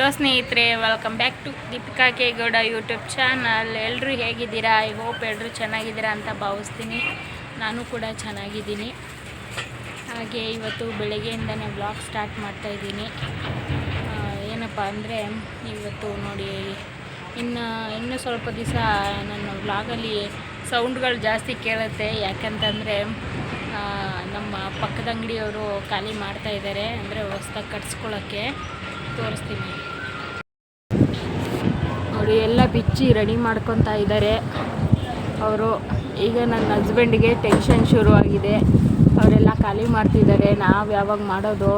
Hello ಸ್ನೇಹಿತರೆ welcome back to Deepika Kegowda YouTube channel ಎಲ್ಲರೂ ಹೇಗಿದ್ದೀರಾ? ಐ ಹೋಪ್ ಎಲ್ಲರೂ ಚೆನ್ನಾಗಿದ್ದೀರಾ ಅಂತ ಭಾವಿಸ್ತೀನಿ. ನಾನು ಕೂಡ ಚೆನ್ನಾಗಿದ್ದೀನಿ. ಹಾಗೆ ಇವತ್ತು ಬೆಳಗ್ಗೆಯಿಂದನೇ ಬ್ಲಾಗ್ ಸ್ಟಾರ್ಟ್ ಮಾಡ್ತಾಯಿದ್ದೀನಿ ಏನಪ್ಪ ಅಂದರೆ, ಇವತ್ತು ನೋಡಿ, ಇನ್ನು, ಇನ್ನೂ ಸ್ವಲ್ಪ ದಿವಸ ನನ್ನ ವ್ಲಾಗಲ್ಲಿ ಸೌಂಡ್ಗಳು ಜಾಸ್ತಿ ಕೇಳುತ್ತೆ. ಯಾಕಂತಂದರೆ ನಮ್ಮ ಪಕ್ಕದ ಅಂಗಡಿಯವರು ಖಾಲಿ ಮಾಡ್ತಾ ಇದ್ದಾರೆ. ಅಂದರೆ ಹೊಸ್ದಾಗಿ ಕಟ್ಸ್ಕೊಳ್ಳೋಕ್ಕೆ ತೋರಿಸ್ತೀನಿ. ನೋಡಿ, ಎಲ್ಲ ಬಿಚ್ಚಿ ರೆಡಿ ಮಾಡ್ಕೊತಾ ಇದ್ದಾರೆ ಅವರು, ಈಗ ನನ್ನ ಹಸ್ಬೆಂಡಿಗೆ ಟೆನ್ಷನ್ ಶುರುವಾಗಿದೆ. ಅವರೆಲ್ಲ ಖಾಲಿ ಮಾಡ್ತಿದ್ದಾರೆ ನಾವು ಯಾವಾಗ ಮಾಡೋದು,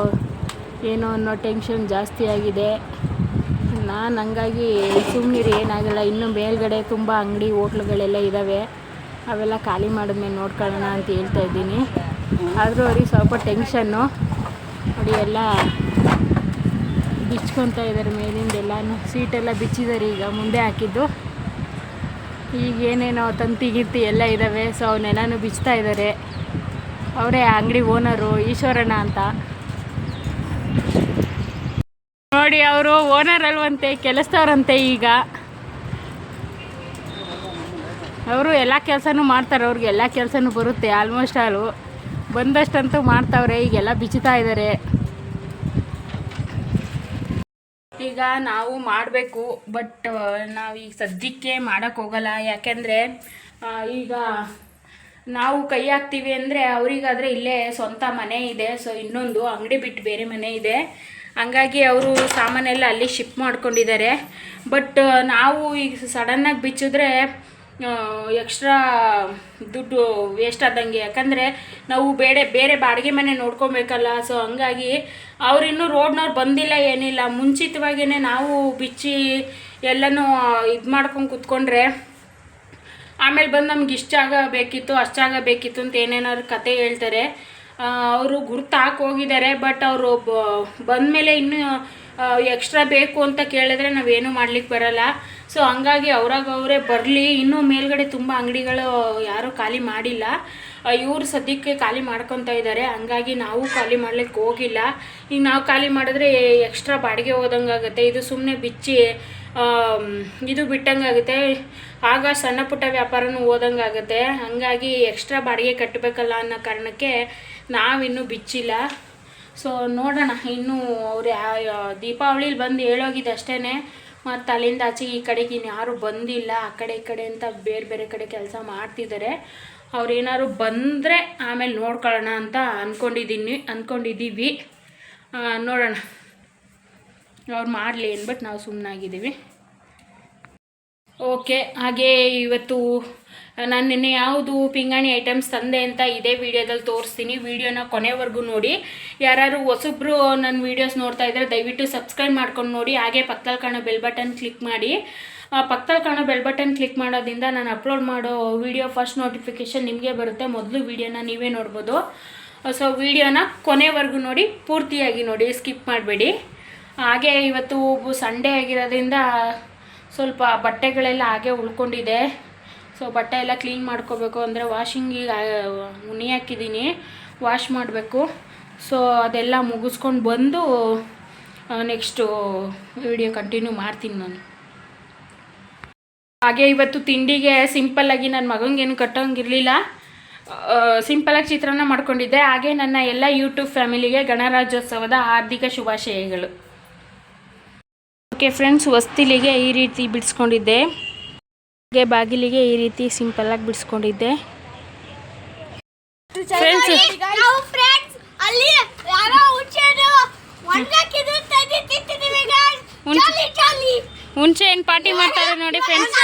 ಏನೋ ಅನ್ನೋ ಟೆನ್ಷನ್ ಜಾಸ್ತಿ ಆಗಿದೆ. ನಾನು ಹಂಗಾಗಿ ಸುಮ್ಮನಿರಿ ಏನಾಗಲ್ಲ. ಇನ್ನೂ ಮೇಲ್ಗಡೆ ತುಂಬ ಅಂಗಡಿ ಹೋಟ್ಲುಗಳೆಲ್ಲ ಇದ್ದಾವೆ ಅವೆಲ್ಲ ಖಾಲಿ ಮಾಡಿದ್ಮೇಲೆ ನೋಡ್ಕೊಳ್ಳೋಣ ಅಂತ ಹೇಳ್ತಾ ಇದ್ದೀನಿ. ಆದರೂ ಅವ್ರಿಗೆ ಸ್ವಲ್ಪ ಟೆನ್ಷನ್ನು ನೋಡಿ, ಎಲ್ಲ ಬಿಚ್ಕೊತಾ ಇದ್ದಾರೆ ಮೇಲಿಂದ ಎಲ್ಲನೂ ಸೀಟೆಲ್ಲ ಬಿಚ್ಚಿದ್ದಾರೆ ಈಗ ಮುಂದೆ ಹಾಕಿದ್ದು. ಈಗ ಏನೇನೋ ತಂತಿ ಗಿರ್ತಿ ಎಲ್ಲ ಇದ್ದಾವೆ ಸೊ ಅವನ್ನೆಲ್ಲನೂ ಬಿಚ್ತಾ ಇದ್ದಾರೆ ಅವರೇ ಅಂಗಡಿ ಓನರು, ಈಶ್ವರಣ್ಣ ಅಂತ. ನೋಡಿ, ಅವರು ಓನರ್ ಅಲ್ವಂತೆ, ಕೆಲಸದವ್ರಂತೆ ಈಗ. ಅವರು ಎಲ್ಲ ಕೆಲಸನೂ ಮಾಡ್ತಾರೆ. ಅವ್ರಿಗೆ ಎಲ್ಲ ಕೆಲಸನೂ ಬರುತ್ತೆ ಆಲ್ಮೋಸ್ಟ್ ಆಲು ಬಂದಷ್ಟಂತೂ ಮಾಡ್ತಾವ್ರೆ, ಈಗೆಲ್ಲ ಬಿಚ್ಚುತ್ತಾ ಇದ್ದಾರೆ ಈಗ ನಾವು ಮಾಡಬೇಕು ಬಟ್ ನಾವು ಈಗ ಸದ್ಯಕ್ಕೆ ಮಾಡೋಕ್ಕೆ ಹೋಗಲ್ಲ. ಯಾಕೆಂದರೆ ಈಗ ನಾವು ಕೈ ಹಾಕ್ತೀವಿ ಅಂದರೆ ಅವರಿಗಾದರೆ ಇಲ್ಲೇ ಸ್ವಂತ ಮನೆ ಇದೆ. ಸೊ ಇನ್ನೊಂದು ಅಂಗಡಿ ಬಿಟ್ಟು ಬೇರೆ ಮನೆ ಇದೆ. ಹಂಗಾಗಿ ಅವರು ಸಾಮಾನೆಲ್ಲ ಅಲ್ಲಿ ಶಿಫ್ಟ್ ಮಾಡ್ಕೊಂಡಿದ್ದಾರೆ. ಬಟ್ ನಾವು ಈಗ ಸಡನ್ನಾಗಿ ಬಿಚ್ಚಿದ್ರೆ ಎಕ್ಸ್ಟ್ರಾ ದುಡ್ಡು ವೇಸ್ಟ್ ಆದಂಗೆ. ಯಾಕಂದರೆ ನಾವು ಬೇರೆ ಬೇರೆ ಬಾಡಿಗೆ ಮನೆ ನೋಡ್ಕೊಬೇಕಲ್ಲ. ಸೊ ಹಂಗಾಗಿ ಅವರಿನ್ನೂ ರೋಡ್ನವ್ರು ಬಂದಿಲ್ಲ ಏನಿಲ್ಲ. ಮುಂಚಿತವಾಗಿಯೇ ನಾವು ಬಿಚ್ಚಿ ಎಲ್ಲನೂ ಇದು ಮಾಡ್ಕೊಂಡು ಕೂತ್ಕೊಂಡ್ರೆ ಆಮೇಲೆ ಬಂದು ನಮ್ಗೆ ಇಷ್ಟು ಜಾಗ ಬೇಕಿತ್ತು, ಅಷ್ಟು ಜಾಗ ಬೇಕಿತ್ತು ಅಂತ ಏನೇನಾದ್ರು ಕತೆ ಹೇಳ್ತಾರೆ. ಅವರು ಗುರ್ತು ಹಾಕೋಗಿದ್ದಾರೆ ಬಟ್ ಅವರು ಬಂದಮೇಲೆ ಇನ್ನೂ ಎಕ್ಸ್ಟ್ರಾ ಬೇಕು ಅಂತ ಕೇಳಿದ್ರೆ ನಾವೇನು ಮಾಡ್ಲಿಕ್ಕೆ ಬರಲ್ಲ. ಸೊ ಹಂಗಾಗಿ ಅವ್ರಾಗ ಅವರೇ ಬರಲಿ. ಇನ್ನೂ ಮೇಲ್ಗಡೆ ತುಂಬ ಅಂಗಡಿಗಳು ಯಾರೂ ಖಾಲಿ ಮಾಡಿಲ್ಲ. ಇವರು ಸದ್ಯಕ್ಕೆ ಖಾಲಿ ಮಾಡ್ಕೊತಾ ಇದ್ದಾರೆ ಹಂಗಾಗಿ ನಾವು ಖಾಲಿ ಮಾಡ್ಲಿಕ್ಕೆ ಹೋಗಿಲ್ಲ. ಈಗ ನಾವು ಖಾಲಿ ಮಾಡಿದ್ರೆ ಎಕ್ಸ್ಟ್ರಾ ಬಾಡಿಗೆ ಹೋದಂಗೆ ಆಗುತ್ತೆ. ಇದು ಸುಮ್ಮನೆ ಬಿಚ್ಚಿ ಇದು ಬಿಟ್ಟಂಗಾಗುತ್ತೆ ಆಗ ಸಣ್ಣ ಪುಟ್ಟ ವ್ಯಾಪಾರನೂ ಹೋದಂಗೆ ಆಗುತ್ತೆ. ಹಾಗಾಗಿ ಎಕ್ಸ್ಟ್ರಾ ಬಾಡಿಗೆ ಕಟ್ಟಬೇಕಲ್ಲ ಅನ್ನೋ ಕಾರಣಕ್ಕೆ ನಾವಿನ್ನೂ ಬಿಚ್ಚಿಲ್ಲ. ಸೊ ನೋಡೋಣ. ಇನ್ನೂ ಅವ್ರು ದೀಪಾವಳಿಲಿ ಬಂದು ಹೇಳೋಗಿದ್ದು ಅಷ್ಟೇ ಮತ್ತು ಅಲ್ಲಿಂದ ಆಚೆಗೆ ಈ ಕಡೆಗೆ ಇನ್ಯಾರೂ ಬಂದಿಲ್ಲ. ಆ ಕಡೆ, ಈ ಕಡೆ ಅಂತ ಬೇರೆ ಬೇರೆ ಕಡೆ ಕೆಲಸ ಮಾಡ್ತಿದ್ದಾರೆ ಅವ್ರು ಏನಾದ್ರು ಬಂದರೆ ಆಮೇಲೆ ನೋಡ್ಕೊಳ್ಳೋಣ ಅಂತ ಅಂದ್ಕೊಂಡಿದ್ದೀನಿ ಅಂದ್ಕೊಂಡಿದ್ದೀವಿ ನೋಡೋಣ. ಅವ್ರು ಮಾಡಲಿ ಅಂದ್ಬಿಟ್ಟು ನಾವು ಸುಮ್ಮನಾಗಿದ್ದೀವಿ ಓಕೆ, ಹಾಗೆ ಇವತ್ತು ನಾನು ನಿನ್ನೆ ಯಾವುದು ಪಿಂಗಾಣಿ ಐಟಮ್ಸ್ ತಂದೆ ಅಂತ ಇದೇ ವಿಡಿಯೋದಲ್ಲಿ ತೋರಿಸ್ತೀನಿ. ವಿಡಿಯೋನ ಕೊನೆವರೆಗೂ ನೋಡಿ. ಯಾರು ಹೊಸಬ್ರು ನನ್ನ ವೀಡಿಯೋಸ್ ನೋಡ್ತಾ ಇದ್ದರೆ ದಯವಿಟ್ಟು ಸಬ್ಸ್ಕ್ರೈಬ್ ಮಾಡ್ಕೊಂಡು ನೋಡಿ. ಹಾಗೆ ಪಕ್ಕದಲ್ಲಿ ಕಾಣೋ ಬೆಲ್ ಬಟನ್ ಕ್ಲಿಕ್ ಮಾಡಿ. ಪಕ್ಕದಲ್ಲಿ ಕಾಣೋ ಬೆಲ್ ಬಟನ್ ಕ್ಲಿಕ್ ಮಾಡೋದ್ರಿಂದ ನಾನು ಅಪ್ಲೋಡ್ ಮಾಡೋ ವಿಡಿಯೋ ಫಸ್ಟ್ ನೋಟಿಫಿಕೇಷನ್ ನಿಮಗೆ ಬರುತ್ತೆ. ಮೊದಲು ವಿಡಿಯೋನ ನೀವೇ ನೋಡ್ಬೋದು. ಸೊ ವಿಡಿಯೋನ ಕೊನೆವರೆಗೂ ನೋಡಿ. ಪೂರ್ತಿಯಾಗಿ ನೋಡಿ. ಸ್ಕಿಪ್ ಮಾಡಬೇಡಿ. ಹಾಗೆ ಇವತ್ತು ಸಂಡೇ ಆಗಿರೋದ್ರಿಂದ ಸ್ವಲ್ಪ ಬಟ್ಟೆಗಳೆಲ್ಲ ಹಾಗೆ ಉಳ್ಕೊಂಡಿದೆ. ಸೊ ಬಟ್ಟೆ ಎಲ್ಲ ಕ್ಲೀನ್ ಮಾಡ್ಕೋಬೇಕು ಅಂದರೆ ವಾಷಿಂಗಿಗೆ ಉಣಿ ಹಾಕಿದ್ದೀನಿ ವಾಶ್ ಮಾಡಬೇಕು. ಸೊ ಅದೆಲ್ಲ ಮುಗಿಸ್ಕೊಂಡು ಬಂದು ನೆಕ್ಸ್ಟು ವಿಡಿಯೋ ಕಂಟಿನ್ಯೂ ಮಾಡ್ತೀನಿ ನಾನು. ಹಾಗೆ ಇವತ್ತು ತಿಂಡಿಗೆ ಸಿಂಪಲ್ಲಾಗಿ ನನ್ನ ಮಗನಿಗೇನು ಕಟ್ಟೋಂಗಿರಲಿಲ್ಲ. ಸಿಂಪಲಾಗಿ ಚಿತ್ರಾನ್ನ ಮಾಡ್ಕೊಂಡಿದ್ದೆ. ಹಾಗೆ ನನ್ನ ಎಲ್ಲ ಯೂಟ್ಯೂಬ್ ಫ್ಯಾಮಿಲಿಗೆ ಗಣರಾಜ್ಯೋತ್ಸವದ ಹಾರ್ದಿಕ ಶುಭಾಶಯಗಳು. ಓಕೆ ಫ್ರೆಂಡ್ಸ್ ವಸ್ತಿಲಿಗೆ ಈ ರೀತಿ ಬಿಡಿಸ್ಕೊಂಡಿದ್ದೆ. ಹಾಗೆ ಬಾಗಿಲಿಗೆ ಈ ರೀತಿ ಸಿಂಪಲ್ ಆಗಿ ಬಿಡಿಸ್ಕೊಂಡಿದ್ದೆ. ಹುಣ್ಸೆ- ಮುಂಚೆ ಏನು ಪಾರ್ಟಿ ಮಾಡ್ತಾರೆ ನೋಡಿ ಫ್ರೆಂಡ್ಸ್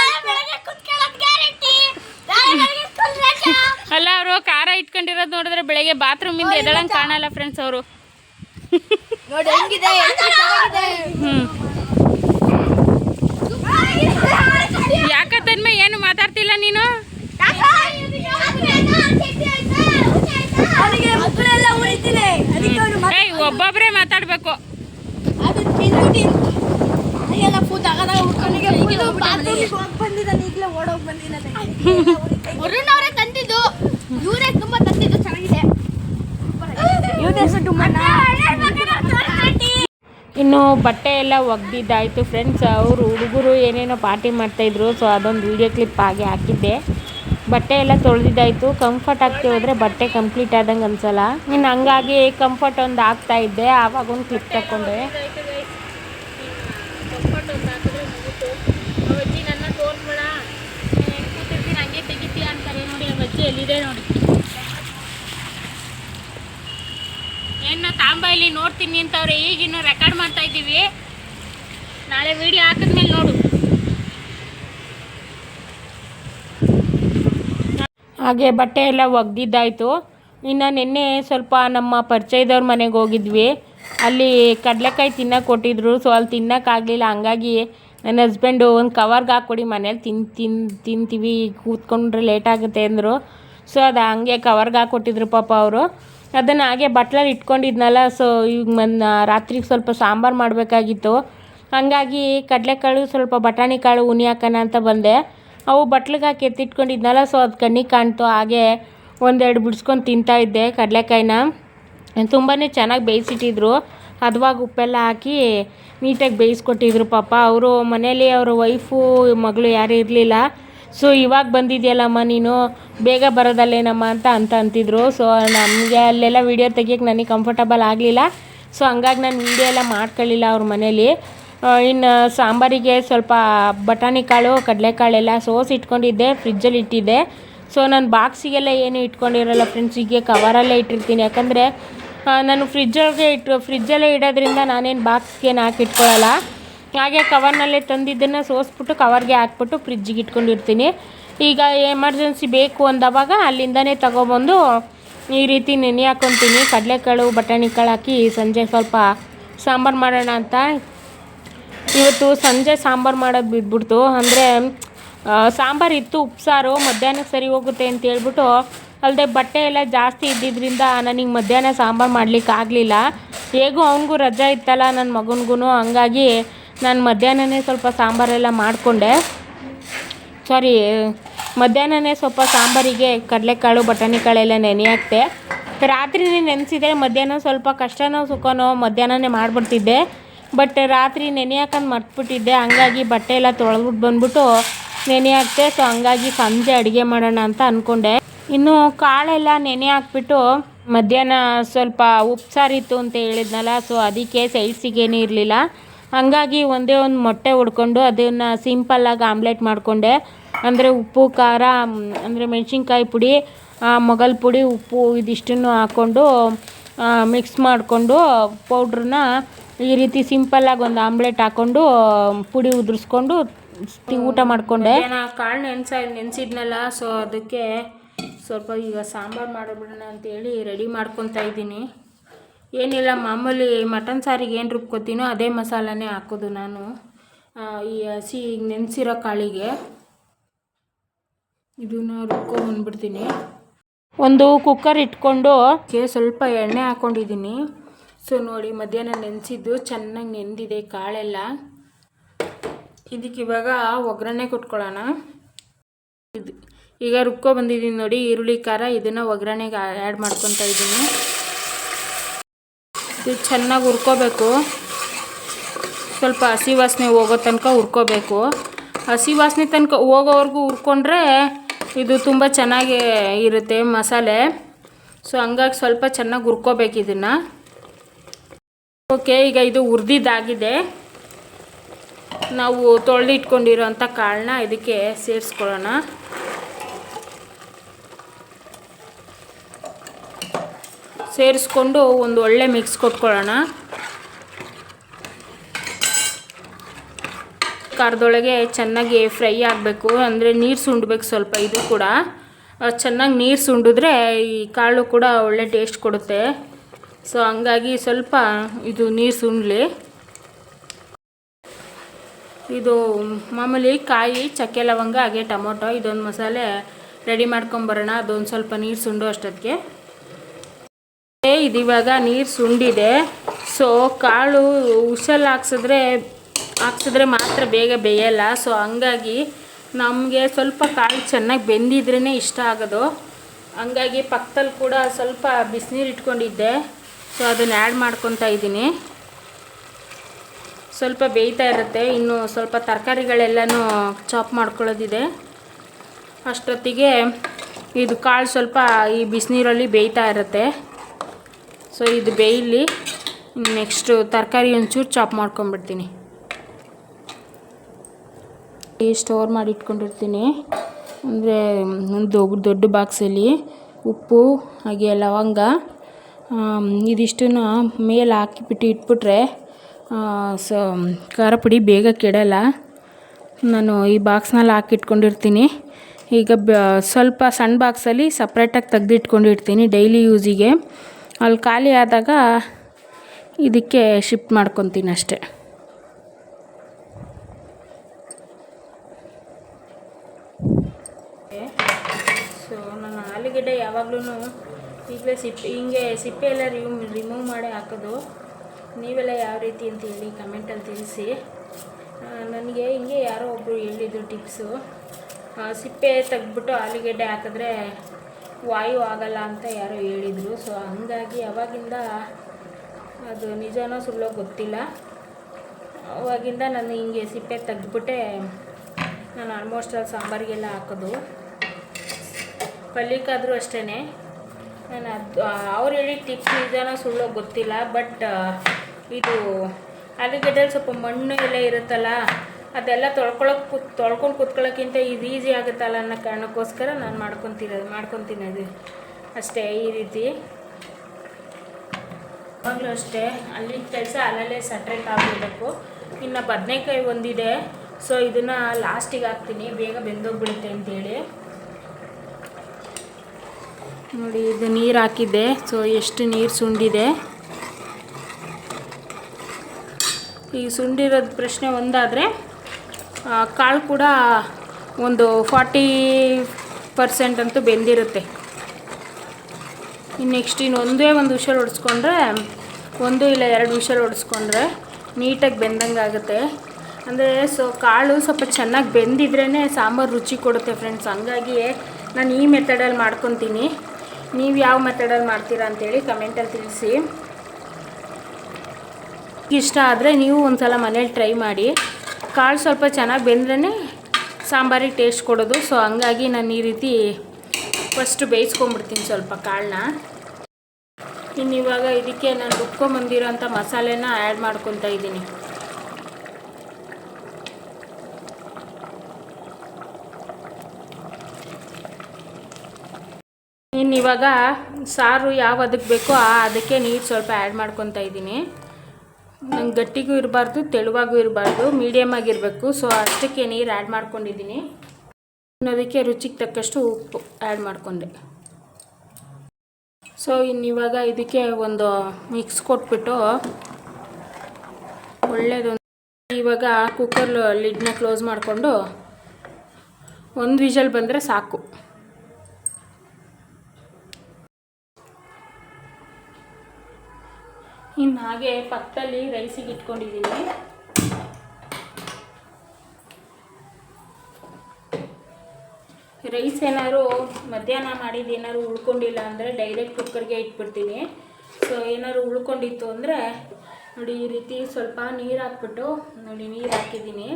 ಅಲ್ಲ ಅವರು ಖಾರ ಇಟ್ಕೊಂಡಿರೋದು ನೋಡಿದ್ರೆ ಬೆಳಗ್ಗೆ ಬಾತ್ರೂಮಿಂದ ಎದಳಂಗ್ ಕಾಣಲ್ಲ ಫ್ರೆಂಡ್ಸ್ ಅವರು. ನೋಡಿ ಹೆಂಗಿದೆ ಎಷ್ಟು ಚೆನ್ನಾಗಿದೆ ಹ್ಞೂ ಯಾಕ ತನ್ಮೆ ಏನು ಮಾತಾಡ್ತಿಲ್ಲ ನೀನು? ಇವ್ರೆ ಏಯ್ ಒಬ್ಬೊಬ್ಬರೇ ಮಾತಾಡಬೇಕು. ಅವರೇ ತಂದಿದ್ದು. ಇವರೇ ತುಂಬಾ ತಂದಿದ್ದು ಚೆನ್ನಾಗಿದೆ. ಇವನ ಹೆಸರು ಇನ್ನು ಬಟ್ಟೆ ಎಲ್ಲ ಒಗ್ದಿದ್ದಾಯಿತು. ಫ್ರೆಂಡ್ಸ್ ಅವರು ಹುಡುಗರು ಏನೇನೋ ಪಾರ್ಟಿ ಮಾಡ್ತಾಯಿದ್ರು ಸೊ ಅದೊಂದು ವೀಡಿಯೋ ಕ್ಲಿಪ್ ಹಾಗೆ ಹಾಕಿದ್ದೆ. ಬಟ್ಟೆ ಎಲ್ಲ ತೊಳೆದಿದ್ದಾಯಿತು. ಕಂಫರ್ಟ್ ಆಗ್ತಿ ಹೋದರೆ ಬಟ್ಟೆ ಕಂಪ್ಲೀಟ್ ಆದಂಗೆ ಅನ್ಸಲ್ಲ. ಇನ್ನು ಹಂಗಾಗಿ ಕಂಫರ್ಟ್ ಒಂದು ಆಗ್ತಾ ಇದ್ದೆ. ಆವಾಗ ಒಂದು ಕ್ಲಿಪ್ ತಗೊಂಡೆ ಕಂಫರ್ಟ್ ಒಂದು ಹಾಕಿದ್ರೆ ಮುಗೀತು ಅಜ್ಜಿ ನನ್ನ ತೋರ್ಸ್ಬೇಡ ಹೆಂಗೆ ಕೂತಿರ್ತೀನಿ ಹಂಗೆ ತೆಗಿತೀಯ ಅಂತಾರೆ ನೋಡಿ ನಮ್ಮ ಅಜ್ಜಿ ಎಲ್ಲಿದೆ ನೋಡಿ ಏನು ತಾಂಬ ಇಲ್ಲಿ ನೋಡ್ತೀನಿ ಅಂತವ್ರೆ, ಈಗಿನ್ನೂ ರೆಕಾರ್ಡ್ ಮಾಡ್ತಾ ಇದ್ದೀವಿ. ನಾಳೆ ವಿಡಿಯೋ ಹಾಕಿದ್ಮೇಲೆ ನೋಡು. ಹಾಗೆ ಬಟ್ಟೆ ಎಲ್ಲ ಒಗ್ದಿದ್ದಾಯಿತು. ಇನ್ನು ನಿನ್ನೆ ಸ್ವಲ್ಪ ನಮ್ಮ ಪರಿಚಯದವ್ರ ಮನೆಗೆ ಹೋಗಿದ್ವಿ. ಅಲ್ಲಿ ಕಡಲೆಕಾಯಿ ತಿನ್ನೋಕೆ ಕೊಟ್ಟಿದ್ರು ಸೊ ಅಲ್ಲಿ ತಿನ್ನೋಕ್ಕಾಗಲಿಲ್ಲ ಹಂಗಾಗಿ ನನ್ನ ಹಸ್ಬೆಂಡು ಒಂದು ಕವರ್ಗೆ ಹಾಕ್ಕೊಡಿ ಮನೇಲಿ ತಿನ್ ತಿನ್, ತಿಂತೀವಿ, ಕೂತ್ಕೊಂಡ್ರೆ ಲೇಟ್ ಆಗುತ್ತೆ ಅಂದರು. ಸೊ ಅದು ಹಂಗೆ ಕವರ್ಗೆ ಹಾಕ್ಕೊಟ್ಟಿದ್ರು ಪಾಪ ಅವರು. ಅದನ್ನು ಹಾಗೆ ಬಟ್ಲಲ್ಲಿ ಇಟ್ಕೊಂಡಿದ್ನಲ್ಲ ಸೊ ಈಗ ಮನ್ನ ರಾತ್ರಿಗೆ ಸ್ವಲ್ಪ ಸಾಂಬಾರು ಮಾಡಬೇಕಾಗಿತ್ತು. ಹಾಗಾಗಿ ಕಡಲೆಕಾಳು, ಸ್ವಲ್ಪ ಬಟಾಣಿ ಕಾಳು ಉನಿ ಹಾಕೋಣ ಅಂತ ಬಂದೆ. ಅವು ಬಟ್ಲಿಗೆ ಹಾಕಿ ಎತ್ತಿಟ್ಕೊಂಡಿದ್ನಲ್ಲ ಸೊ ಅದು ಕಣ್ಣಿಗೆ ಕಾಣ್ತು. ಹಾಗೆ ಒಂದೆರಡು ಬಿಡಿಸ್ಕೊಂಡು ತಿಂತಾ ಇದ್ದೆ ಕಡಲೆಕಾಯಿನ. ತುಂಬಾ ಚೆನ್ನಾಗಿ ಬೇಯಿಸಿಟ್ಟಿದ್ರು. ಹದವಾಗಿ ಉಪ್ಪೆಲ್ಲ ಹಾಕಿ ನೀಟಾಗಿ ಬೇಯಿಸ್ಕೊಟ್ಟಿದ್ರು ಪಾಪ. ಅವರು ಮನೇಲಿ ಅವರ ವೈಫು ಮಗಳು ಯಾರೂ ಇರಲಿಲ್ಲ. ಸೊ ಇವಾಗ ಬಂದಿದೆಯಲ್ಲಮ್ಮ ನೀನು? ಬೇಗ ಬರೋದಲ್ಲೇನಮ್ಮ ಅಂತ ಅಂತ ಅಂತಿದ್ರು. ಸೊ ನಮಗೆ ಅಲ್ಲೆಲ್ಲ ವೀಡಿಯೋ ತೆಗಿಯೋಕ್ಕೆ ನನಗೆ ಕಂಫರ್ಟಬಲ್ ಆಗಲಿಲ್ಲ. ಸೊ ಹಂಗಾಗಿ ನಾನು ವೀಡಿಯೋ ಎಲ್ಲ ಮಾಡ್ಕೊಳ್ಳಿಲ್ಲ ಅವ್ರ ಮನೇಲಿ. ಇನ್ನು ಸಾಂಬಾರಿಗೆ ಸ್ವಲ್ಪ ಬಟಾಣಿ ಕಾಳು ಕಡಲೆಕಾಳೆಲ್ಲ ಸೋಸಿ ಇಟ್ಕೊಂಡಿದ್ದೆ, ಫ್ರಿಜ್ಜಲ್ಲಿ ಇಟ್ಟಿದ್ದೆ. ಸೊ ನಾನು ಬಾಕ್ಸಿಗೆಲ್ಲ ಏನು ಇಟ್ಕೊಂಡಿರಲ್ಲ ಫ್ರೆಂಡ್ಸ್ ಹೀಗೆ ಕವರಲ್ಲೇ ಇಟ್ಟಿರ್ತೀನಿ. ಯಾಕಂದರೆ ನಾನು ಫ್ರಿಜ್ಜೊಳಗೆ ಇಟ್ಟು ಫ್ರಿಜ್ಜಲ್ಲೇ ಇಡೋದ್ರಿಂದ ನಾನೇನು ಬಾಕ್ಸ್ಗೇನು ಹಾಕಿ ಇಟ್ಕೊಳ್ಳಲ್ಲ ಹಾಗೆ ಕವರ್ನಲ್ಲೇ ತಂದಿದ್ದನ್ನು ಸೋಸ್ಬಿಟ್ಟು ಕವರ್ಗೆ ಹಾಕ್ಬಿಟ್ಟು ಫ್ರಿಜ್ಜಿಗೆ ಇಟ್ಕೊಂಡಿರ್ತೀನಿ. ಈಗ ಎಮರ್ಜೆನ್ಸಿ ಬೇಕು ಅಂದವಾಗ ಅಲ್ಲಿಂದನೇ ತಗೊಬಂದು ಈ ರೀತಿ ನೆನೆ ಹಾಕ್ಕೊತೀನಿ ಕಡಲೆಕಾಳು, ಬಟಾಣಿಕಾಳು ಹಾಕಿ ಸಂಜೆ ಸ್ವಲ್ಪ ಸಾಂಬಾರು ಮಾಡೋಣ ಅಂತ. ಇವತ್ತು ಸಂಜೆ ಸಾಂಬಾರು ಮಾಡೋದು ಬಿದ್ಬಿಡ್ತು ಅಂದರೆ ಸಾಂಬಾರು ಇತ್ತು, ಉಪ್ಸಾರು ಮಧ್ಯಾಹ್ನಕ್ಕೆ ಸರಿ ಹೋಗುತ್ತೆ ಅಂತ ಹೇಳ್ಬಿಟ್ಟು ಅಲ್ಲದೆ ಬಟ್ಟೆ ಎಲ್ಲ ಜಾಸ್ತಿ ಇದ್ದಿದ್ದರಿಂದ ನನಗೆ ಮಧ್ಯಾಹ್ನ ಸಾಂಬಾರು ಮಾಡ್ಲಿಕ್ಕೆ ಆಗಲಿಲ್ಲ ಹೇಗೂ ಅವನಿಗೂ ರಜಾ ಇತ್ತಲ್ಲ ನನ್ನ ಮಗನಿಗೂ ಹಂಗಾಗಿ ನಾನು ಮಧ್ಯಾಹ್ನನೇ ಸ್ವಲ್ಪ ಸಾಂಬಾರೆಲ್ಲ ಮಾಡಿಕೊಂಡೆ. ಸಾರಿ ಮಧ್ಯಾಹ್ನನೇ ಸ್ವಲ್ಪ ಸಾಂಬಾರಿಗೆ ಕಡಲೆಕಾಳು ಬಟಾಣಿ ಕಾಳೆಲ್ಲ ನೆನೆ ಹಾಕ್ತೆ ರಾತ್ರಿನೇ ನೆನೆಸಿದೆ ಮಧ್ಯಾಹ್ನ ಸ್ವಲ್ಪ ಕಷ್ಟನೋ ಸುಖನೋ ಮಧ್ಯಾಹ್ನನೇ ಮಾಡಿಬಿಡ್ತಿದ್ದೆ. ಬಟ್ ರಾತ್ರಿ ನೆನೆ ಹಾಕೊಂಡು ಮರ್ತ್ಬಿಟ್ಟಿದ್ದೆ. ಹಂಗಾಗಿ ಬಟ್ಟೆ ಎಲ್ಲ ತೊಳೆದ್ಬಿಟ್ಟು ಬಂದ್ಬಿಟ್ಟು ನೆನೆ ಹಾಕ್ತೆ ಸೊ ಹಂಗಾಗಿ ಸಂಜೆ ಅಡುಗೆ ಮಾಡೋಣ ಅಂತ ಅಂದ್ಕೊಂಡೆ ಇನ್ನು ಕಾಳೆಲ್ಲ ನೆನೆ ಹಾಕ್ಬಿಟ್ಟು ಮಧ್ಯಾಹ್ನ ಸ್ವಲ್ಪ ಉಪ್ಸಾರಿತ್ತು ಅಂತ ಹೇಳಿದ್ನಲ್ಲ. ಸೊ ಅದಕ್ಕೆ ಸೈಡ್ಸಿಗೇನೂ ಇರಲಿಲ್ಲ. ಹಾಗಾಗಿ ಒಂದೇ ಒಂದು ಮೊಟ್ಟೆ ಹೊಡ್ಕೊಂಡು ಅದನ್ನು ಸಿಂಪಲ್ಲಾಗಿ ಆಮ್ಲೆಟ್ ಮಾಡಿಕೊಂಡೆ. ಅಂದರೆ ಉಪ್ಪು ಖಾರ ಅಂದರೆ ಮೆಣಸಿನ್ಕಾಯಿ ಪುಡಿ ಮೊಗಲ್ ಪುಡಿ ಉಪ್ಪು ಇದಿಷ್ಟನ್ನು ಹಾಕ್ಕೊಂಡು ಮಿಕ್ಸ್ ಮಾಡಿಕೊಂಡು ಪೌಡ್ರನ್ನ ಈ ರೀತಿ ಸಿಂಪಲ್ಲಾಗಿ ಒಂದು ಆಮ್ಲೆಟ್ ಹಾಕ್ಕೊಂಡು ಪುಡಿ ಉದುರಿಸ್ಕೊಂಡು ಊಟ ಮಾಡಿಕೊಂಡೆ. ಕಾಳು ನೆನೆಸ ನೆನೆಸಿದ್ನಲ್ಲ ಸೊ ಅದಕ್ಕೆ ಸ್ವಲ್ಪ ಈಗ ಸಾಂಬಾರು ಮಾಡಿಬಿಡೋಣ ಅಂತೇಳಿ ರೆಡಿ ಮಾಡ್ಕೊತಾ ಇದ್ದೀನಿ. ಏನಿಲ್ಲ, ಮಾಮೂಲಿ ಮಟನ್ ಸಾರಿಗೆ ಏನು ರುಬ್ಕೋತೀನೋ ಅದೇ ಮಸಾಲನೇ ಹಾಕೋದು ನಾನು. ಈ ಹಸಿ ನೆನೆಸಿರೋ ಕಾಳಿಗೆ. ಇದನ್ನ ರುಬ್ಕೊಂಡ್ಬಂದ್ಬಿಡ್ತೀನಿ ಒಂದು ಕುಕ್ಕರ್ ಇಟ್ಕೊಂಡು ಸ್ವಲ್ಪ ಎಣ್ಣೆ ಹಾಕ್ಕೊಂಡಿದ್ದೀನಿ ಸೊ ನೋಡಿ, ಮಧ್ಯಾಹ್ನ ನೆನೆಸಿದ್ದು ಚೆನ್ನಾಗಿ ನೆಂದಿದೆ ಕಾಳೆಲ್ಲ. ಇದಕ್ಕೆ ಇವಾಗ ಒಗ್ಗರಣೆ ಕೊಟ್ಕೊಳ್ಳೋಣ. ಇದು, ಈಗ ರುಬ್ಕೊ ಬಂದಿದ್ದೀನಿ ನೋಡಿ, ಈರುಳ್ಳಿ ಖಾರ ಇದನ್ನು ಒಗ್ಗರಣೆಗೆ ಆ್ಯಡ್ ಮಾಡ್ಕೊತಾ ಇದ್ದೀನಿ ಇದು ಚೆನ್ನಾಗಿ ಹುರ್ಕೋಬೇಕು. ಸ್ವಲ್ಪ ಹಸಿ ವಾಸನೆ ಹೋಗೋ ತನಕ ಹುರ್ಕೋಬೇಕು. ಹಸಿ ವಾಸನೆ ತನಕ ಹೋಗೋವರೆಗೂ ಹುರ್ಕೊಂಡ್ರೆ ಇದು ತುಂಬ ಚೆನ್ನಾಗಿ ಇರುತ್ತೆ ಮಸಾಲೆ. ಸೊ, ಹಂಗಾಗಿ ಸ್ವಲ್ಪ ಚೆನ್ನಾಗಿ ಹುರ್ಕೋಬೇಕು ಇದನ್ನು. ಓಕೆ, ಈಗ ಇದು ಹುರಿದಿದ್ದಾಗಿದೆ. ನಾವು ತೊಳೆದಿಟ್ಕೊಂಡಿರೋಂಥ ಕಾಳನ್ನ ಇದಕ್ಕೆ ಸೇರಿಸ್ಕೊಳ್ಳೋಣ. ಸೇರಿಸ್ಕೊಂಡು ಒಂದು ಒಳ್ಳೆ ಮಿಕ್ಸ್ ಕೊಟ್ಕೊಳ್ಳೋಣ. ಖಾರದೊಳಗೆ ಚೆನ್ನಾಗಿ ಫ್ರೈ ಆಗಬೇಕು, ಅಂದರೆ ನೀರು ಸುಂಡ್ಬೇಕು ಸ್ವಲ್ಪ ಇದು ಕೂಡ. ಚೆನ್ನಾಗಿ ನೀರು ಸುಂಡಿದ್ರೆ ಈ ಕಾಳು ಕೂಡ ಒಳ್ಳೆ ಟೇಸ್ಟ್ ಕೊಡುತ್ತೆ. ಸೊ ಹಂಗಾಗಿ ಸ್ವಲ್ಪ ಇದು ನೀರು ಸುಂಡಲಿ. ಇದು ಮಾಮೂಲಿ ಕಾಯಿ, ಚಕ್ಕೆ, ಲವಂಗ, ಹಾಗೆ ಟೊಮೊಟೊ ಇದೊಂದು ಮಸಾಲೆ ರೆಡಿ ಮಾಡ್ಕೊಂಬರೋಣ. ಅದೊಂದು ಸ್ವಲ್ಪ ನೀರು ಸುಂಡು ಅಷ್ಟೊತ್ತಿಗೆ. ಇದಿವಾಗ ನೀರು ಸುಂಡಿದೆ. ಸೊ ಕಾಳು ಉಸಲ್ ಹಾಕ್ಸಿದ್ರೆ ಹಾಕ್ಸಿದ್ರೆ ಮಾತ್ರ ಬೇಗ ಬೇಯಲ್ಲ. ಸೊ ಹಂಗಾಗಿ ನಮಗೆ ಸ್ವಲ್ಪ ಕಾಳು ಚೆನ್ನಾಗಿ ಬೆಂದಿದ್ರೇ ಇಷ್ಟ ಆಗೋದು. ಹಂಗಾಗಿ ಪಕ್ಕದಲ್ಲಿ ಕೂಡ ಸ್ವಲ್ಪ ಬಿಸಿನೀರು ಇಟ್ಕೊಂಡಿದ್ದೆ. ಸೊ ಅದನ್ನು ಆ್ಯಡ್ ಮಾಡ್ಕೊತಾ ಇದ್ದೀನಿ. ಸ್ವಲ್ಪ ಬೇಯ್ತಾ ಇರುತ್ತೆ. ಇನ್ನು ಸ್ವಲ್ಪ ತರಕಾರಿಗಳೆಲ್ಲನೂ ಚಾಪ್ ಮಾಡ್ಕೊಳ್ಳೋದಿದೆ. ಅಷ್ಟೊತ್ತಿಗೆ ಇದು ಕಾಳು ಸ್ವಲ್ಪ ಈ ಬಿಸಿನೀರಲ್ಲಿ ಬೇಯ್ತಾ ಇರುತ್ತೆ. ಸೊ ಇದು ಬೇಯಲಿ ನೆಕ್ಸ್ಟು ತರಕಾರಿ ಒಂಚೂರು ಚಾಪ್ ಮಾಡ್ಕೊಂಬಿಡ್ತೀನಿ ಸ್ಟೋರ್ ಮಾಡಿ ಇಟ್ಕೊಂಡಿರ್ತೀನಿ. ಅಂದರೆ, ಒಂದು ದೊಡ್ಡ ಬಾಕ್ಸಲ್ಲಿ ಉಪ್ಪು, ಹಾಗೆ ಲವಂಗ ಇದಿಷ್ಟನ್ನು ಮೇಲೆ ಹಾಕಿಬಿಟ್ಟು ಇಟ್ಬಿಟ್ರೆ ಸೊ, ಖಾರ ಪುಡಿ ಬೇಗ ಕೆಡಲ್ಲ. ನಾನು ಈ ಬಾಕ್ಸ್ನಲ್ಲಿ ಹಾಕಿಟ್ಕೊಂಡಿರ್ತೀನಿ. ಈಗ ಸ್ವಲ್ಪ ಸಣ್ಣ ಬಾಕ್ಸಲ್ಲಿ ಸಪ್ರೇಟಾಗಿ ತೆಗೆದಿಟ್ಕೊಂಡಿರ್ತೀನಿ ಡೈಲಿ ಯೂಸಿಗೆ ಅಲ್ಲಿ ಖಾಲಿ ಆದಾಗ ಇದಕ್ಕೆ ಶಿಫ್ಟ್ ಮಾಡ್ಕೊತೀನಿ ಅಷ್ಟೇ. ಸೊ ನಾನು ಆಲೂಗಡ್ಡೆ ಯಾವಾಗ್ಲೂ ಈಗಲೇ ಸಿಪ್ಪೆ, ಹಿಂಗೆ ಸಿಪ್ಪೆ ಎಲ್ಲ ರಿಮೂವ್ ರಿಮೂವ್ ಮಾಡಿ ಹಾಕೋದು. ನೀವೆಲ್ಲ ಯಾವ ರೀತಿ ಅಂತ ಹೇಳಿ ಕಮೆಂಟಲ್ಲಿ ತಿಳಿಸಿ. ನನಗೆ ಹಿಂಗೆ ಯಾರೋ ಒಬ್ಬರು ಹೇಳಿದ್ರು ಟಿಪ್ಸು ಸಿಪ್ಪೆ ತೆಗ್ದುಬಿಟ್ಟು ಆಲೂಗಡ್ಡೆ ಹಾಕಿದ್ರೆ ವಾಯು ಆಗಲ್ಲ ಅಂತ ಯಾರೋ ಹೇಳಿದರು. ಸೊ ಹಂಗಾಗಿ ಅವಾಗಿಂದ ಅದು ನಿಜನೋ ಸುಳ್ಳೋ ಗೊತ್ತಿಲ್ಲ. ಅವಾಗಿಂದ ನಾನು ಹಿಂಗೆ ಸಿಪ್ಪೆ ತೆಗ್ದ್ಬಿಟ್ಟೆ. ನಾನು ಆಲ್ಮೋಸ್ಟ್ ಅಲ್ಲಿ ಸಾಂಬಾರಿಗೆಲ್ಲ ಹಾಕೋದು. ಪಲ್ಯಕ್ಕಾದರೂ ಅಷ್ಟೇ ನಾನು ಅದು ಅವ್ರು ಹೇಳಿದ ಟಿಪ್ಸ್ ನಿಜನೋ ಸುಳ್ಳೋ ಗೊತ್ತಿಲ್ಲ ಬಟ್ ಇದು ಆಲೂಗಡ್ಡೆಲಿ ಸ್ವಲ್ಪ ಮಣ್ಣು ಎಲ್ಲ ಇರುತ್ತಲ್ಲ ಅದೆಲ್ಲ ತೊಳ್ಕೊಳಕ್ಕೆ ಕುತ್, ತೊಳ್ಕೊಂಡು ಕುತ್ಕೊಳ್ಳೋಕ್ಕಿಂತ ಇದು ಈಸಿ ಆಗುತ್ತಲ್ಲ ಅನ್ನೋ ಕಾರಣಕ್ಕೋಸ್ಕರ ನಾನು ಮಾಡ್ಕೊತಿರೋದು ಮಾಡ್ಕೊತೀನಿ ಅದು. ಅಷ್ಟೇ, ಈ ರೀತಿ. ಯಾವಾಗಲೂ ಅಷ್ಟೇ, ಅಲ್ಲಿನ ಕೆಲಸ ಅಲ್ಲಲ್ಲೇ ಸಟ್ರೇಟ್ ಆಗಿಬಿಡಬೇಕು. ಇನ್ನು ಬದನೆಕಾಯಿ ಒಂದಿದೆ ಸೊ ಇದನ್ನು ಲಾಸ್ಟಿಗೆ ಹಾಕ್ತೀನಿ, ಬೇಗ ಬೆಂದೋಗ್ಬಿಡುತ್ತೆ ಅಂತೇಳಿ. ನೋಡಿ, ಇದು ನೀರು ಹಾಕಿದ್ದೆ ಸೊ ಎಷ್ಟು ನೀರು ಸುಂಡಿದೆ. ಈ ಸುಂಡಿರೋದು ಪ್ರಶ್ನೆ ಒಂದಾದರೆ ಕಾಳು ಕೂಡ ಒಂದು ಫಾರ್ಟಿ ಪರ್ಸೆಂಟ್ ಅಂತೂ ಬೆಂದಿರುತ್ತೆ. ಇನ್ನು ನೆಕ್ಸ್ಟ್ ಇನ್ನು ಒಂದೇ ಒಂದು ವಿಷಲ್ ಹೊಡೆಸ್ಕೊಂಡ್ರೆ ಒಂದು ಇಲ್ಲ ಎರಡು ವಿಷಲ್ ಹೊಡೆಸ್ಕೊಂಡ್ರೆ ನೀಟಾಗಿ ಬೆಂದಂಗೆ ಆಗುತ್ತೆ. ಅಂದರೆ ಸೊ ಕಾಳು ಸ್ವಲ್ಪ ಚೆನ್ನಾಗಿ ಬೆಂದಿದ್ರೇ ಸಾಂಬಾರು ರುಚಿ ಕೊಡುತ್ತೆ ಫ್ರೆಂಡ್ಸ್ ಹಂಗಾಗಿ ನಾನು ಈ ಮೆಥಡಲ್ಲಿ ಮಾಡ್ಕೊತೀನಿ. ನೀವು ಯಾವ ಮೆಥಡಲ್ಲಿ ಮಾಡ್ತೀರಾ ಅಂತೇಳಿ ಕಮೆಂಟಲ್ಲಿ ತಿಳಿಸಿ. ಇಷ್ಟ ಆದರೆ ನೀವು ಒಂದು ಸಲ ಮನೇಲಿ ಟ್ರೈ ಮಾಡಿ. ಕಾಳು ಸ್ವಲ್ಪ ಚೆನ್ನಾಗಿ ಬೆಂದ್ರೇ ಸಾಂಬಾರಿಗೆ ಟೇಸ್ಟ್ ಕೊಡೋದು. ಸೊ ಹಂಗಾಗಿ ನಾನು ಈ ರೀತಿ ಫಸ್ಟ್ ಬೇಯಿಸ್ಕೊಂಡ್ಬಿಡ್ತೀನಿ ಸ್ವಲ್ಪ ಕಾಳನ್ನ. ಇನ್ನು ಇವಾಗ ಇದಕ್ಕೆ ನಾನು ರುಬ್ಕೊಂಬಂದಿರೋಂಥ ಮಸಾಲೆನ ಆ್ಯಡ್ ಮಾಡ್ಕೊತಾ ಇದ್ದೀನಿ ಇನ್ನು ಇವಾಗ ಸಾರು ಯಾವ ಅದಕ್ಕೆ ಬೇಕೋ ಅದಕ್ಕೆ ನೀರು ಸ್ವಲ್ಪ ಆ್ಯಡ್ ಮಾಡ್ಕೊತಾ ಇದ್ದೀನಿ ನಂಗೆ ಗಟ್ಟಿಗೂ ಇರಬಾರ್ದು, ತೆಳುವಾಗೂ ಇರಬಾರ್ದು ಮೀಡಿಯಮ್ ಆಗಿರಬೇಕು. ಸೊ ಅಷ್ಟಕ್ಕೆ ನೀರು ಆ್ಯಡ್ ಮಾಡ್ಕೊಂಡಿದ್ದೀನಿ. ಅದಕ್ಕೆ ರುಚಿಗೆ ತಕ್ಕಷ್ಟು ಉಪ್ಪು ಆ್ಯಡ್ ಮಾಡಿಕೊಂಡೆ. ಸೊ ಇನ್ನು ಇವಾಗ ಇದಕ್ಕೆ ಒಂದು ಮಿಕ್ಸ್ ಕೊಟ್ಬಿಟ್ಟು ಒಳ್ಳೇದೊಂದು ಇವಾಗ ಕುಕ್ಕರ್ ಲಿಡ್ನ ಕ್ಲೋಸ್ ಮಾಡಿಕೊಂಡು ಒಂದು ವಿಷಲ್ ಬಂದರೆ ಸಾಕು. ಇನ್ನು ಹಾಗೆ ಪಕ್ಕದಲ್ಲಿ ರೈಸಿಗೆ ಇಟ್ಕೊಂಡಿದ್ದೀನಿ ರೈಸ್ ಏನಾದ್ರು ಮಧ್ಯಾಹ್ನ ಮಾಡಿದ್ದು ಏನಾದ್ರು ಉಳ್ಕೊಂಡಿಲ್ಲ ಅಂದರೆ ಡೈರೆಕ್ಟ್ ಕುಕ್ಕರ್ಗೆ ಇಟ್ಬಿಡ್ತೀನಿ. ಸೊ ಏನಾದ್ರು ಉಳ್ಕೊಂಡಿತ್ತು ಅಂದರೆ ನೋಡಿ ಈ ರೀತಿ ಸ್ವಲ್ಪ ನೀರು ಹಾಕ್ಬಿಟ್ಟು ನೋಡಿ ನೀರು ಹಾಕಿದ್ದೀನಿ.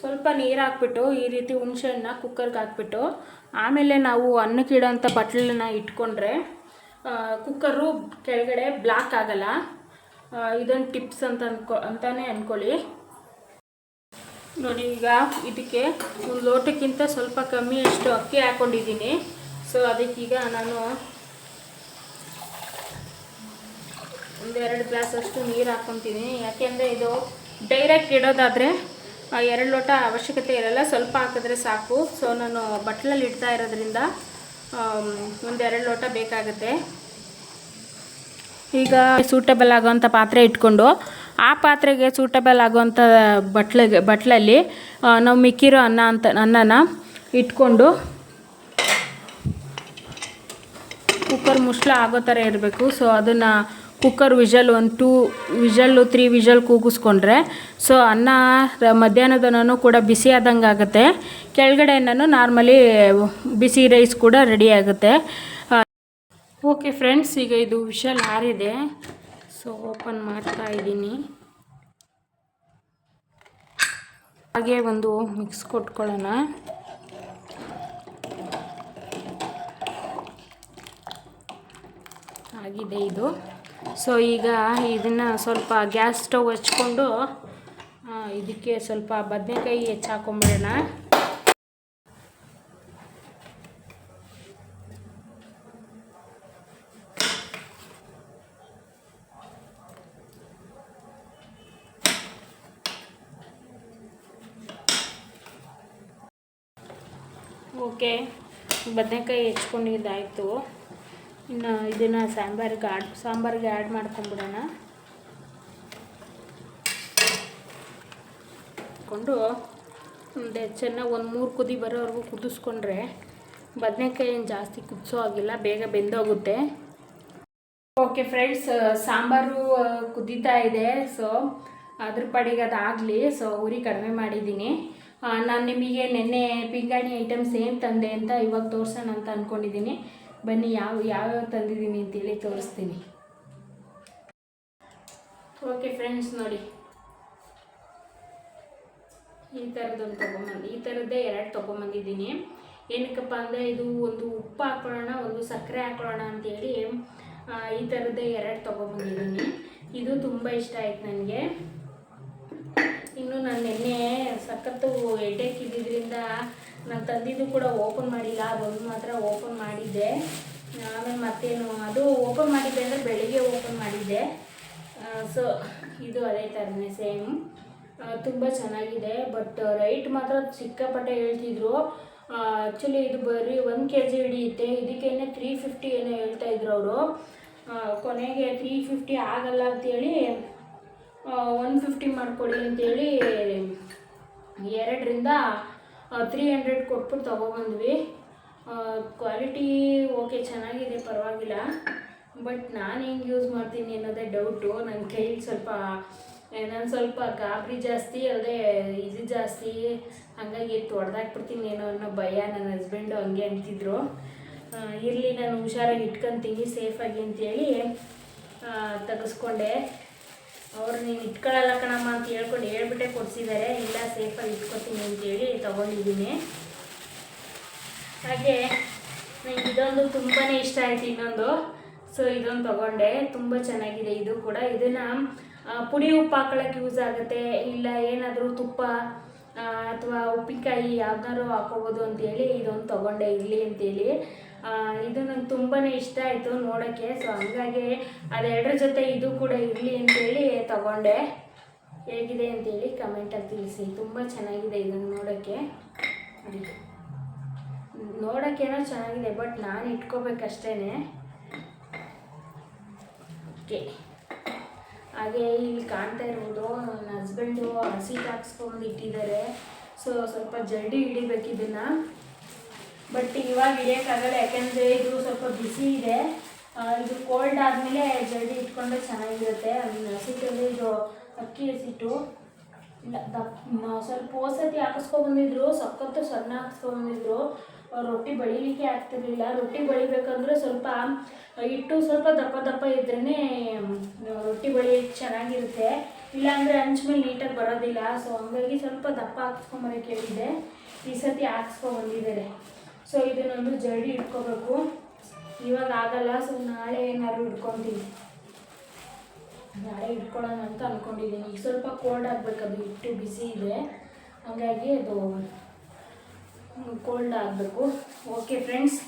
ಸ್ವಲ್ಪ ನೀರು ಹಾಕ್ಬಿಟ್ಟು ಈ ರೀತಿ ಹುಣ್ಸೆಹಣ್ಣ ಕುಕ್ಕರ್ಗೆ ಹಾಕ್ಬಿಟ್ಟು ಆಮೇಲೆ ನಾವು ಅನ್ನಕ್ಕಿಡೋಂಥ ಬಟ್ಲನ್ನ ಇಟ್ಕೊಂಡ್ರೆ ಕುಕ್ಕರು ಕೆಳಗಡೆ ಬ್ಲಾಕ್ ಆಗಲ್ಲ. ಇದೊಂದು ಟಿಪ್ಸ್ ಅಂತ ಅನ್ಕೊ, ಅಂತಾನೆ ಅಂದ್ಕೊಳ್ಳಿ ನೋಡಿ, ಈಗ ಇದಕ್ಕೆ ಒಂದು ಲೋಟಕ್ಕಿಂತ ಸ್ವಲ್ಪ ಕಮ್ಮಿ ಅಷ್ಟು ಅಕ್ಕಿ ಹಾಕ್ಕೊಂಡಿದ್ದೀನಿ ಸೊ ಅದಕ್ಕೀಗ ನಾನು ಒಂದೆರಡು ಗ್ಲಾಸ್ ಅಷ್ಟು ನೀರು ಹಾಕ್ಕೊತೀನಿ ಯಾಕೆಂದರೆ ಇದು ಡೈರೆಕ್ಟ್ ಇಡೋದಾದರೆ ಎರಡು ಲೋಟ ಅವಶ್ಯಕತೆ ಇರಲ್ಲ. ಸ್ವಲ್ಪ ಹಾಕಿದ್ರೆ ಸಾಕು. ಸೊ ನಾನು ಬಟ್ಲಲ್ಲಿ ಇಡ್ತಾ ಇರೋದ್ರಿಂದ ಒಂದೆರಡು ಲೋಟ ಬೇಕಾಗುತ್ತೆ. ಈಗ ಸೂಟಬಲ್ ಆಗೋವಂಥ ಪಾತ್ರೆ ಇಟ್ಕೊಂಡು, ಆ ಪಾತ್ರೆಗೆ ಸೂಟಬಲ್ ಆಗುವಂಥ ಬಟ್ಲಿಗೆ, ಬಟ್ಲಲ್ಲಿ ನಾವು ಮಿಕ್ಕಿರೋ ಅನ್ನ ಅಂತ, ಅನ್ನನ ಇಟ್ಕೊಂಡು ಕುಕ್ಕರ್ ಮುಚ್ಚಳ ಆಗೋ ಥರ ಇರಬೇಕು. ಸೊ ಅದನ್ನು ಕುಕ್ಕರ್ ವಿಷಲ್ ಒಂದು ಟೂ ವಿಷಲ್ಲು ತ್ರೀ ವಿಷಲ್ ಕೂಗಿಸ್ಕೊಂಡ್ರೆ ಸೊ ಅನ್ನ ಮಧ್ಯಾಹ್ನದನೂ ಕೂಡ ಬಿಸಿ ಆದಂಗೆ ಆಗುತ್ತೆ. ಕೆಳಗಡೆ ನಾನು ನಾರ್ಮಲಿ ಬಿಸಿ ರೈಸ್ ಕೂಡ ರೆಡಿ ಆಗುತ್ತೆ. ಓಕೆ ಫ್ರೆಂಡ್ಸ್ ಈಗ ಇದು ವಿಷಲ್ ಹಾರಿದೆ. ಸೊ ಓಪನ್ ಮಾಡ್ತಾ ಇದ್ದೀನಿ. ಹಾಗೆ ಒಂದು ಮಿಕ್ಸ್ ಕೊಟ್ಕೊಳ್ಳೋಣ. ಆಗಿದೆ ಇದು. ಸೊ ಈಗ ಇದನ್ನು ಸ್ವಲ್ಪ ಗ್ಯಾಸ್ ಸ್ಟವ್ ಹಚ್ಕೊಂಡು ಇದಕ್ಕೆ ಸ್ವಲ್ಪ ಬದನೆಕಾಯಿ ಹೆಚ್ಚು ಹಾಕೊಂಬಿಡೋಣ. ಓಕೆ ಬದನೆಕಾಯಿ ಹೆಚ್ಕೊಂಡಿದ್ದಾಯಿತು. ಇನ್ನು ಇದನ್ನು ಸಾಂಬಾರಿಗೆ ಆಡ್, ಸಾಂಬಾರಿಗೆ ಆ್ಯಡ್ ಮಾಡ್ಕೊಂಬಿಡೋಣ. ಕೊಂಡು ಒಂದು ಚೆನ್ನಾಗಿ ಒಂದು ಮೂರು ಕುದಿ ಬರೋವರೆಗೂ ಕುದಿಸ್ಕೊಂಡ್ರೆ ಬದನೆಕಾಯಿ ಏನು ಜಾಸ್ತಿ ಕುದಿಸೋ ಆಗಿಲ್ಲ ಬೇಗ ಬೆಂದೋಗುತ್ತೆ. ಓಕೆ ಫ್ರೆಂಡ್ಸ್ ಸಾಂಬಾರು ಕುದೀತಾ ಇದೆ. ಸೊ ಅದ್ರ ಪಾಡಿಗೆ ಅದಾಗಲಿ. ಸೊ ಉರಿ ಕಡಿಮೆ ಮಾಡಿದ್ದೀನಿ. ನಾನು ನಿಮಗೆ ನೆನ್ನೆ ಪಿಂಗಾಣಿ ಐಟಮ್ಸ್ ಏನು ತಂದೆ ಅಂತ ಇವಾಗ ತೋರಿಸೋಣ ಅಂತ ಅಂದ್ಕೊಂಡಿದ್ದೀನಿ ಬನ್ನಿ, ಯಾವ ಯಾವ್ಯಾವ ತಂದಿದ್ದೀನಿ ಅಂತೇಳಿ ತೋರಿಸ್ತೀನಿ. ಓಕೆ ಫ್ರೆಂಡ್ಸ್ ನೋಡಿ. ಈ ಥರದ್ದೊಂದು ತೊಗೊಂಬಂದು ಈ ಥರದ್ದೇ ಎರಡು ತೊಗೊಂಬಂದಿದ್ದೀನಿ. ಏನಕ್ಕಪ್ಪ ಅಂದರೆ ಇದು ಒಂದು ಉಪ್ಪು ಹಾಕೊಳ್ಳೋಣ, ಒಂದು ಸಕ್ಕರೆ ಹಾಕೊಳ್ಳೋಣ ಅಂತೇಳಿ ಈ ಥರದ್ದೇ ಎರಡು ತೊಗೊಂಬಂದಿದ್ದೀನಿ. ಇದು ತುಂಬ ಇಷ್ಟ ಆಯ್ತು ನನಗೆ. ಇನ್ನು ನಾನು ನಿನ್ನೆ ಸಖತ್ತು ಎಡ್ಡೆ ನಾನು ತಂದಿದ್ದು ಕೂಡ ಓಪನ್ ಮಾಡಿಲ್ಲ ಅದೊಂದು ಮಾತ್ರ ಓಪನ್ ಮಾಡಿದ್ದೆ. ಆಮೇಲೆ ಮತ್ತೇನು, ಅದು ಓಪನ್ ಮಾಡಿದ್ದೆ ಅಂದರೆ ಬೆಳಿಗ್ಗೆ ಓಪನ್ ಮಾಡಿದ್ದೆ. ಸೊ ಇದು ಅದೇ ಥರನೇ ಸೇಮ್ ತುಂಬ ಚೆನ್ನಾಗಿದೆ ಬಟ್ ರೈಟ್ ಮಾತ್ರ ಸಿಕ್ಕಾಪಟ್ಟೆ ಹೇಳ್ತಿದ್ರು. ಆ್ಯಕ್ಚುಲಿ ಇದು ಬರೀ ಒಂದು ಕೆ ಜಿ ಹಿಡಿಯುತ್ತೆ ಇದಕ್ಕೇನೆ ತ್ರೀ ಫಿಫ್ಟಿ ಏನೋ ಹೇಳ್ತಾ ಇದ್ರು ಅವರು. ಕೊನೆಗೆ ತ್ರೀ ಫಿಫ್ಟಿ ಆಗಲ್ಲ ಅಂತೇಳಿ ಒನ್ ಫಿಫ್ಟಿ ಮಾಡಿಕೊಡಿ ಅಂತೇಳಿ ಎರಡರಿಂದ ತ್ರೀ ಹಂಡ್ರೆಡ್ ಕೊಟ್ಬಿಟ್ಟು ತೊಗೊಬಂದ್ವಿ. ಕ್ವಾಲಿಟಿ ಓಕೆ ಚೆನ್ನಾಗಿದೆ, ಪರವಾಗಿಲ್ಲ. ಬಟ್ ನಾನು ಹೆಂಗೆ ಯೂಸ್ ಮಾಡ್ತೀನಿ ಅನ್ನೋದೇ ಡೌಟು ನನ್ನ ಕೈಲಿ ಸ್ವಲ್ಪ ನಾನು ಸ್ವಲ್ಪ ಗಾಬರಿ ಜಾಸ್ತಿ ಅಲ್ಲದೆ ಇದು ಜಾಸ್ತಿ, ಹಾಗಾಗಿ ತೊಡೆದಾಕ್ಬಿಡ್ತೀನಿ ಏನೋ ಅನ್ನೋ ಭಯ ನನ್ನ ಹಸ್ಬೆಂಡು ಹಂಗೆ ಅಂತಿದ್ರು. ಇರಲಿ, ನಾನು ಹುಷಾರಾಗಿ ಇಟ್ಕೊತೀನಿ ಸೇಫಾಗಿ ಅಂತೇಳಿ ತೆಗೆಸ್ಕೊಂಡೆ. ಅವ್ರು ನೀನು ಇಟ್ಕೊಳ್ಳಲ್ಲ ಕಣಮ್ಮ ಅಂತ ಹೇಳ್ಕೊಂಡು ಹೇಳ್ಬಿಟ್ಟೆ ಕೊಡಿಸಿದ್ದಾರೆ ಇಲ್ಲ ಸೇಫಾಗಿ ಇಟ್ಕೊತೀನಿ ಅಂತೇಳಿ ತೊಗೊಂಡಿದ್ದೀನಿ. ಹಾಗೆ ನನಗೆ ಇದೊಂದು ತುಂಬಾ ಇಷ್ಟ ಆಯಿತು ಇನ್ನೊಂದು. ಸೊ ಇದೊಂದು ತೊಗೊಂಡೆ. ತುಂಬ ಚೆನ್ನಾಗಿದೆ ಇದು ಕೂಡ. ಇದನ್ನು ಪುಡಿ ಉಪ್ಪು ಹಾಕೊಳ್ಳೋಕೆ ಯೂಸ್ ಆಗುತ್ತೆ. ಇಲ್ಲ, ಏನಾದರೂ ತುಪ್ಪ ಅಥವಾ ಉಪ್ಪಿನಕಾಯಿ ಯಾವ್ದಾದ್ರು ಹಾಕೋಬೋದು ಅಂತೇಳಿ ಇದೊಂದು ತೊಗೊಂಡೆ ಇರಲಿ ಅಂತೇಳಿ. ಇದು ನಂಗೆ ತುಂಬಾ ಇಷ್ಟ ಆಯಿತು ನೋಡೋಕ್ಕೆ. ಸೊ ಹಂಗಾಗಿ ಅದೆರಡರ ಜೊತೆ ಇದು ಕೂಡ ಇರಲಿ ಅಂತೇಳಿ ತಗೊಂಡೆ. ಹೇಗಿದೆ ಅಂತೇಳಿ ಕಮೆಂಟಲ್ಲಿ ತಿಳಿಸಿ. ತುಂಬ ಚೆನ್ನಾಗಿದೆ ಇದನ್ನು ನೋಡೋಕ್ಕೆ. ನೋಡಿ ನೋಡೋಕ್ಕೇನೋ ಚೆನ್ನಾಗಿದೆ ಬಟ್ ನಾನು ಇಟ್ಕೋಬೇಕಷ್ಟೇ ಓಕೆ. ಹಾಗೆ ಇಲ್ಲಿ ಕಾಣ್ತಾ ಇರ್ಬೋದು ನನ್ನ ಹಸ್ಬೆಂಡು ಹಸಿ ಹಾಕ್ಸ್ಕೊಂಡು ಇಟ್ಟಿದ್ದಾರೆ. ಸೊ ಸ್ವಲ್ಪ ಜಲ್ದಿ ಹಿಡಿಬೇಕು ಇದನ್ನು. ಬಟ್ ಇವಾಗ ಹಿಡಿಯೋಕ್ಕಾಗಲ್ಲ ಯಾಕೆಂದರೆ ಇದು ಸ್ವಲ್ಪ ಬಿಸಿ ಇದೆ. ಇದು ಕೋಲ್ಡ್ ಆದಮೇಲೆ ಜಲ್ದಿ ಇಟ್ಕೊಂಡ್ರೆ ಚೆನ್ನಾಗಿರುತ್ತೆ. ಅದನ್ನ ಹಸಿಟ್ಟಲ್ಲಿ ಇದು ಅಕ್ಕಿ ಹಸಿಟ್ಟು. ಇಲ್ಲ, ದಪ್ಪ ಸ್ವಲ್ಪ ಹೋಸತಿ ಹಾಕಿಸ್ಕೊಬಂದಿದ್ರು ಸಖತ್ತು ಸಣ್ಣ ಹಾಕಿಸ್ಕೊಬಂದಿದ್ರು ರೊಟ್ಟಿ ಬಳಿಲಿಕ್ಕೆ ಆಗ್ತಿರ್ಲಿಲ್ಲ. ರೊಟ್ಟಿ ಬಳಿಬೇಕಂದ್ರೆ ಸ್ವಲ್ಪ ಹಿಟ್ಟು ಸ್ವಲ್ಪ ದಪ್ಪ ದಪ್ಪ ಇದ್ರೇ ರೊಟ್ಟಿ ಬಳಿ ಚೆನ್ನಾಗಿರುತ್ತೆ. ಇಲ್ಲಾಂದರೆ ಹಂಚ್ಮೇಲೆ ನೀಟಾಗಿ ಬರೋದಿಲ್ಲ. ಸೊ ಹಂಗಾಗಿ ಸ್ವಲ್ಪ ದಪ್ಪ ಹಾಕ್ಸ್ಕೊಂಬರಕ್ಕೆ ಹೇಳಿದ್ದೆ. ಈ ಸತಿ ಹಾಕ್ಸ್ಕೊಂಬಂದಿದ್ದಾರೆ ಸೊ ಇದನ್ನೊಂದು ಜಡಿ ಇಟ್ಕೋಬೇಕು. ಇವಾಗ ಆಗಲ್ಲ ಸೊ ನಾಳೆ ಏನಾದ್ರು ಇಟ್ಕೊತೀನಿ. ನಾಳೆ ಇಟ್ಕೊಳ್ಳೋಣ ಅಂತ ಅಂದ್ಕೊಂಡಿದ್ದೀನಿ ಈಗ ಸ್ವಲ್ಪ ಕೋಲ್ಡ್ ಆಗಬೇಕು, ಅದು ಇಟ್ಟು ಬಿಸಿ ಇದೆ. ಹಾಗಾಗಿ ಅದು ಕೋಲ್ಡ್ ಆಗಬೇಕು. ಓಕೆ ಫ್ರೆಂಡ್ಸ್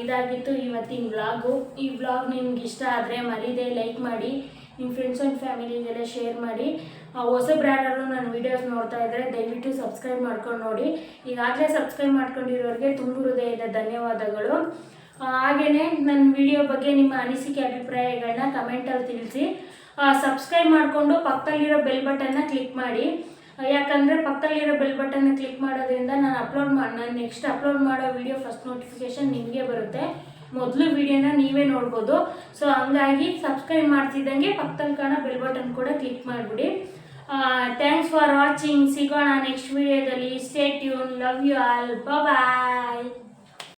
ಇದಾಗಿತ್ತು ಇವತ್ತಿನ ವ್ಲಾಗು ಈ ವ್ಲಾಗ್ ನಿಮ್ಗೆ ಇಷ್ಟ ಆದರೆ ಮರೀದೆ ಲೈಕ್ ಮಾಡಿ. ನಿಮ್ಮ ಫ್ರೆಂಡ್ಸ್ ಆ್ಯಂಡ್ ಫ್ಯಾಮಿಲಿಗೆಲ್ಲ ಶೇರ್ ಮಾಡಿ. ಹೊಸಬ್ರ್ಯಾರು ನನ್ನ ವೀಡಿಯೋಸ್ ನೋಡ್ತಾ ಇದ್ದರೆ ದಯವಿಟ್ಟು ಸಬ್ಸ್ಕ್ರೈಬ್ ಮಾಡ್ಕೊಂಡು ನೋಡಿ. ಈಗಾಗಲೇ ಸಬ್ಸ್ಕ್ರೈಬ್ ಮಾಡ್ಕೊಂಡಿರೋರಿಗೆ ತುಂಬ ಹೃದಯದ ಧನ್ಯವಾದಗಳು. ಹಾಗೆಯೇ ನನ್ನ ವಿಡಿಯೋ ಬಗ್ಗೆ ನಿಮ್ಮ ಅನಿಸಿಕೆ ಅಭಿಪ್ರಾಯಗಳನ್ನ ಕಮೆಂಟಲ್ಲಿ ತಿಳಿಸಿ. ಸಬ್ಸ್ಕ್ರೈಬ್ ಮಾಡಿಕೊಂಡು ಪಕ್ಕದಲ್ಲಿರೋ ಬೆಲ್ ಬಟನ್ನ ಕ್ಲಿಕ್ ಮಾಡಿ. ಯಾಕಂದರೆ ಪಕ್ಕದಲ್ಲಿರೋ ಬೆಲ್ ಬಟನ್ನ ಕ್ಲಿಕ್ ಮಾಡೋದ್ರಿಂದ ನಾನು ಅಪ್ಲೋಡ್ ಮಾಡಿ ನಾನು ನೆಕ್ಸ್ಟ್ ಅಪ್ಲೋಡ್ ಮಾಡೋ ವಿಡಿಯೋ ಫಸ್ಟ್ ನೋಟಿಫಿಕೇಶನ್ ನಿಮಗೆ ಬರುತ್ತೆ. ಮೊದಲು ವಿಡಿಯೋನ ನೀವೇ ನೋಡ್ಬೋದು. ಸೊ ಹಂಗಾಗಿ ಸಬ್ಸ್ಕ್ರೈಬ್ ಮಾಡ್ತಿದ್ದಂಗೆ ಪಕ್ಕದಲ್ಲಿ ಕಾಣೋ ಬೆಲ್ ಬಟನ್ ಕೂಡ ಕ್ಲಿಕ್ ಮಾಡಿಬಿಡಿ. ಥ್ಯಾಂಕ್ಸ್ ಫಾರ್ ವಾಚಿಂಗ್ ಸಿಗೋಣ ನೆಕ್ಸ್ಟ್ ವಿಡಿಯೋದಲ್ಲಿ stay tune love you all bye